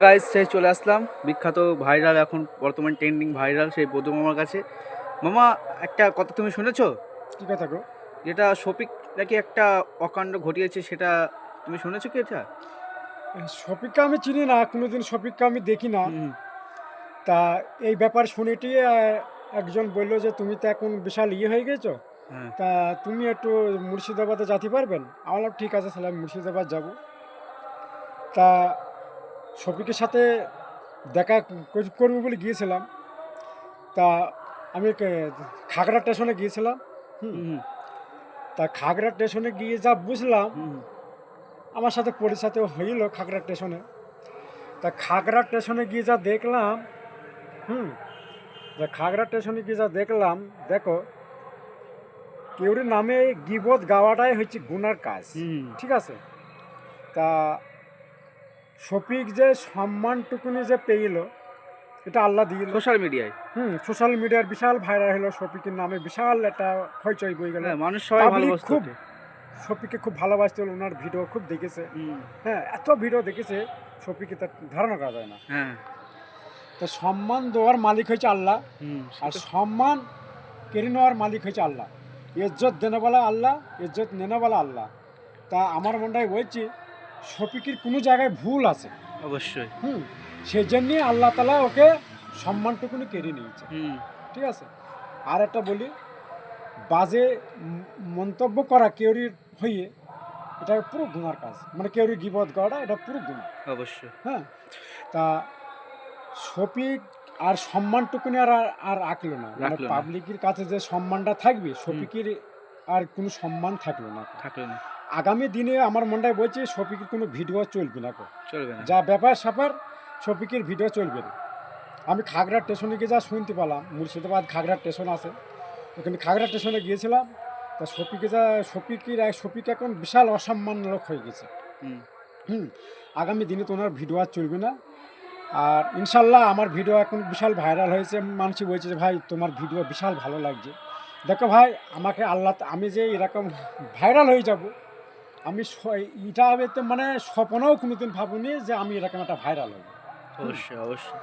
Guys সেই চলে আসলাম। বিখ্যাত ভাইরাল এখন বর্তমান ট্রেন্ডিং ভাইরাল সেই বধু মামার কাছে। মামা একটা কথা তুমি শুনেছো? কি কথা গো? যেটা শফিক নাকি একটা অকাণ্ড ঘটিয়েছে সেটা তুমি শুনেছো কি এটা? শফিককে আমি চিনি না কোনোদিন শফিককে আমি দেখি না। তা এই ব্যাপার শুনেটি একজন বলল যে তুমি তো এখন বিশাল ইয়ে হয়ে গেছো। হ্যাঁ। তা তুমি একটু মুর্শিদাবাদে যেতে পারবেন? আমি বললাম ঠিক আছে তাহলে আমি মুর্শিদাবাদ যাব। তা শফিকের সাথে দেখা কর- করব বলে গিয়েছিলাম। তা আমি খাগড়া স্টেশনে গিয়েছিলাম হুম, হুম, তা খাগড়া স্টেশনে গিয়ে যা বুঝলাম আমার সাথে পরিচিত হইল খাগড়া স্টেশনে। তা খাগড়া স্টেশনে গিয়ে যা দেখলাম হুম যা খাগড়া স্টেশনে গিয়ে যা দেখলাম দেখো কেউরি নামে গিবত গাওয়াটাই হচ্ছে গুনার কাজ ঠিক আছে? তা শফিক যে সম্মানটুকুনি যে পেইল এটা আল্লাহ দিয়ে সোশ্যাল মিডিয়ায়? হুম সোশ্যাল মিডিয়ার বিশাল ভাইরাল হলো শফিকের নামে বিশাল একটা হইচই বই গেল। হ্যাঁ মানুষ সবাই ভালোবাসতো খুব শফিককে খুব ভালোবাসতে হলো ওনার ভিডিও খুব দেখেছে। হ্যাঁ এত ভিডিও দেখেছে শফিকে তার ধারণা করা যায় না। হ্যাঁ। তো সম্মান দেওয়ার মালিক হয়েছে আল্লাহ হুম, আর সম্মান কেড়ে নেওয়ার মালিক হয়েছে আল্লাহ। ইজ্জত দেনেওয়ালা আল্লাহ ইজ্জত নেনেওয়ালা আল্লাহ। তা আমার মনটাই বলছি শফিকের কোনো জায়গায় ভুল আছে। অবশ্যই। হুম সেই জন্যে আল্লাহ তালা ওকে সম্মানটুকুনি কেড়ে নিয়েছে। হুম, ঠিক আছে? আর একটা বলি বাজে মন্তব্য করা কেউরির হইয়ে এটা পুরো গুনার কাজ। মানে কেউরি গিবত করাটা এটা পুরো গুণা অবশ্যই। হ্যাঁ? তা শফিক আর সম্মানটুকুনি আর আর রাখল না। মানে পাবলিকের কাছে যে সম্মানটা থাকবে শফিকের আর কোনো সম্মান থাকল না। থাকল না। আগামী দিনে আমার মনটায় বলছে শফিকের কোনো ভিডিও চলবে না কো। চলবে না। যা ব্যাপার স্যাপার শফিকের ভিডিও চলবে না। আমি খাগড়া স্টেশনে গিয়ে যা শুনতে পেলাম মুর্শিদাবাদ খাগড়া স্টেশন আছে ওখানে খাগড়া স্টেশনে গিয়েছিলাম তা শফিকে যা শফিকের এক শফিক এখন বিশাল অসম্মান লোক হয়ে গেছে। হুম, হুম আগামী দিনে তো ওনার ভিডিও আর চলবে না। আর ইনশাল্লাহ আমার ভিডিও এখন বিশাল ভাইরাল হয়েছে। মানুষই বলছে যে ভাই তোমার ভিডিও বিশাল ভালো লাগছে। দেখো ভাই আমাকে আল্লাহ আমি যে এরকম ভাইরাল হয়ে যাব আমি এটা আমি তো মানে স্বপ্নেও কোনোদিন ভাবিনি যে আমি এরকম একটা ভাইরাল হব। অবশ্যই অবশ্যই।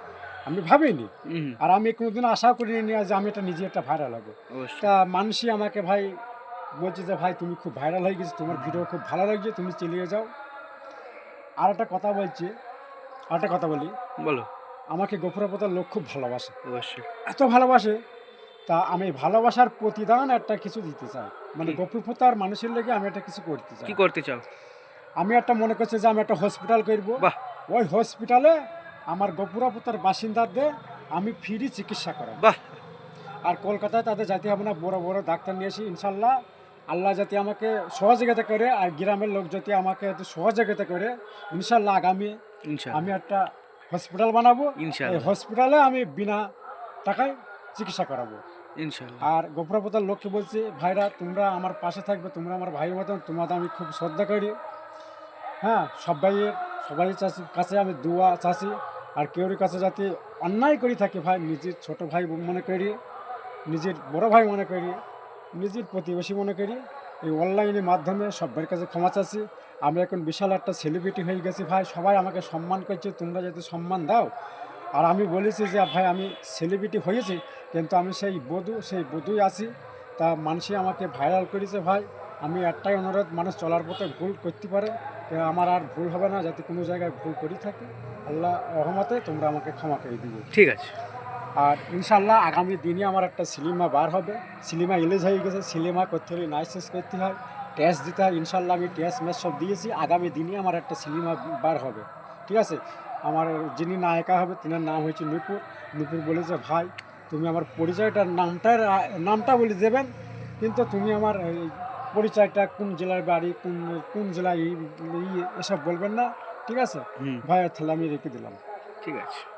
আমি ভাবিনি। আর আমি কোনোদিন আশাও করিনি যে আমি এটা নিজে একটা ভাইরাল হব। তা মানুষই আমাকে ভাই বলছে যে ভাই তুমি খুব ভাইরাল হয়ে গেছো তোমার ভিডিও খুব ভালো লাগছে তুমি চালিয়ে যাও। আর একটা কথা বলছি আর একটা কথা বলি। বলো। আমাকে গোপুরাপতার লোক খুব ভালোবাসে। অবশ্যই। এত ভালোবাসে তা আমি ভালোবাসার প্রতিদান একটা কিছু দিতে চাই। মানে কি? মানুষের লেগে আমি একটা কিছু করতে চাই। কি করতে চাও? আমি একটা মনে করছি যে আমি একটা হসপিটাল করব। বাহ। ওই হসপিটালে আমার গোপুরাপতার বাসিন্দাদের আমি ফ্রি চিকিৎসা করাবো। বাহ। আর কলকাতায় তাদের যাতে না বড় বড় ডাক্তার নিয়ে আসি ইনশাল্লাহ আল্লাহ যাতে আমাকে সহযোগিতা করে আর গ্রামের লোক যাতে আমাকে একটু সহযোগিতা করে ইনশাল্লাহ আগামী আমি একটা হসপিটাল বানাবো। এই হসপিটালে আমি বিনা টাকায় চিকিৎসা করাবো। ইনশাআল্লাহ। আর গোপুরাপতার লোককে বলছি, ভাইরা, তোমরা আমার পাশে থাকবে, তোমরা আমার ভাইয়ের মতন, তোমাদের আমি খুব শ্রদ্ধা করি। হ্যাঁ সবাইয়ের, সবাই চাষি কাছে আমি দোয়া চাষি আর কেউর কাছে যাতে অন্যায় করি থাকি, ভাই, নিজের ছোট ভাই মনে করি, নিজের বড় ভাই মনে করি, নিজের প্রতিবেশী মনে করি, এই অনলাইনের মাধ্যমে সবার কাছে ক্ষমা চাচ্ছি। আমি এখন বিশাল একটা সেলিব্রিটি হয়ে গেছি, ভাই, সবাই আমাকে সম্মান করছে, তোমরা যাতে সম্মান দাও। আর আমি বলেছি যে, ভাই, আমি সেলিব্রিটি হয়েছি কিন্তু আমি সেই বধূ সেই বধুই আছি। তা মানুষই আমাকে ভাইরাল করেছে ভাই। আমি একটাই অনুরোধ মানুষ চলার পথে ভুল করতে পারে। আমার আর ভুল হবে না যাতে কোনো জায়গায় ভুল করি থাকে। আল্লাহ রহমতে তোমরা আমাকে ক্ষমা করে দিবে। ঠিক আছে। আর ইনশাল্লাহ আগামী দিনে আমার একটা সিনেমা বার হবে। সিনেমা ইলিজ হয়ে গেছে সিনেমা করতে হলে নাইসেস করতে হয় টেস্ট দিতে হয়। ইনশাল্লাহ আমি টেস্ট ম্যাচ সব দিয়েছি। আগামী দিনে আমার একটা সিনেমা বার হবে। ঠিক আছে? আমার যিনি নায়িকা হবে তিনার নাম হয়েছে নুপুর। নুপুর বলেছে ভাই তুমি আমার পরিচয়টার নামটার নামটা বলে দেবেন কিন্তু তুমি আমার পরিচয়টা কোন জেলার বাড়ি কোন কোন জেলায় এসব বলবেন না ঠিক আছে? ভাই তাহলে আমি রেখে দিলাম। ঠিক আছে।